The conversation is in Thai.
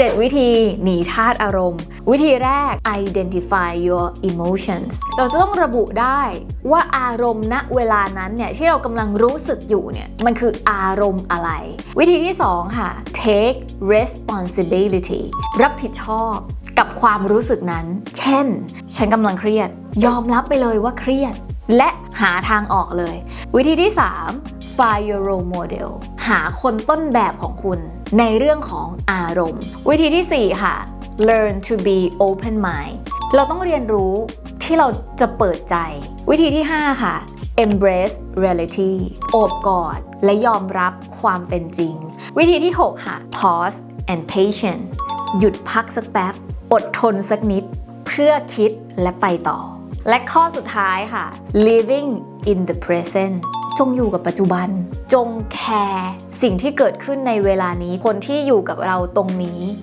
7 วิธีหนีธาตุอารมณ์ วิธีแรก identify your emotions เราจะต้องระบุได้ว่าอารมณ์ณเวลานั้นเนี่ยที่เรากำลังรู้สึกอยู่เนี่ยมันคืออารมณ์อะไร วิธีที่ 2 ค่ะ take responsibility รับผิดชอบกับความรู้สึกนั้น เช่น ฉันกำลังเครียด ยอมรับไปเลยว่าเครียด และหาทางออกเลย วิธีที่ 3 find your role model หาคนต้นแบบของคุณในเรื่องของอารมณ์ วิธีที่ 4 ค่ะ learn to be open mind เราต้องเรียนรู้ที่เราจะเปิดใจ วิธีที่ 5 ค่ะ embrace reality โอบกอด และยอมรับความเป็นจริง วิธีที่ 6 ค่ะ pause and patience หยุดพักสักแป๊บ อดทนสักนิด เพื่อคิดและไปต่อ และข้อสุดท้ายค่ะ living in the present จงอยู่กับปัจจุบัน จงแคร์สิ่งที่เกิดขึ้นในเวลานี้ คนที่อยู่กับเราตรงนี้